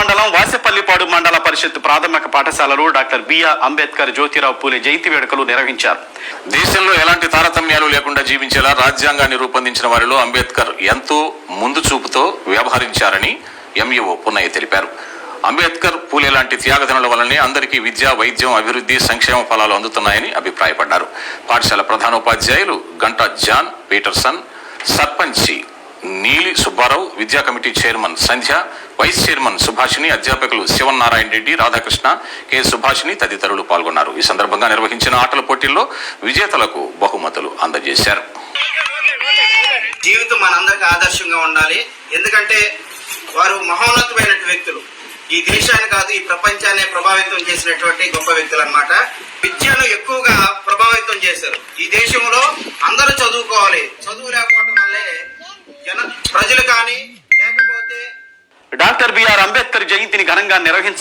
మండలం వాసపల్లిపాడు మండల పరిషత్ ప్రాథమిక పాఠశాలలో డాక్టర్ బిఆర్ అంబేద్కర్ జ్యోతిరావు పూలే జయంతి వేడుకలు నిర్వహించారు. దేశంలో ఎలాంటి తారతమ్యాలు లేకుండా జీవించేలా రాజ్యాంగాన్ని రూపొందించిన వారిలో అంబేద్కర్ ఎంతో ముందు చూపుతో వ్యవహరించారని ఎంఈఓ పున్నయ్య తెలిపారు. అంబేద్కర్ పూలే లాంటి త్యాగధనుల వల్లనే అందరికీ విద్య వైద్యం అభివృద్ధి సంక్షేమ ఫలాలు అందుతున్నాయని అభిప్రాయపడ్డారు. పాఠశాల ప్రధానోపాధ్యాయులు గంటా జాన్ పీటర్సన్ సర్పంచి నీలి సుబ్బారావు విద్యా committee chairman Sandhya vice chairman Subhashini అధ్యాపకులు శివనారాయణ రెడ్డి రాధాకృష్ణ కె సుభాషిణి తదితరులు పాల్గొన్నారు. ఈ సందర్భంగా నిర్వహించిన ఆటల పోటీల్లో విజేతలకు బహుమతులు అందజేశారు. జీవితం మనందరికి ఆదర్శంగా ఉండాలి. ఎందుకంటే వారు మహోన్నతమైన వ్యక్తులు. ఈ దేశాన్ని కాదు ఈ ప్రపంచాన్ని ప్రభావితం చేసినటువంటి గొప్ప వ్యక్తులు అన్నమాట విద్యను ఎక్కువగా ప్రభావితం చేశారు. ఈ దేశంలో అందరూ చదువుకోవాలి. డాక్టర్ బిఆర్ అంబేద్కర్ జయంతిని ఘనంగా నిర్వహించారు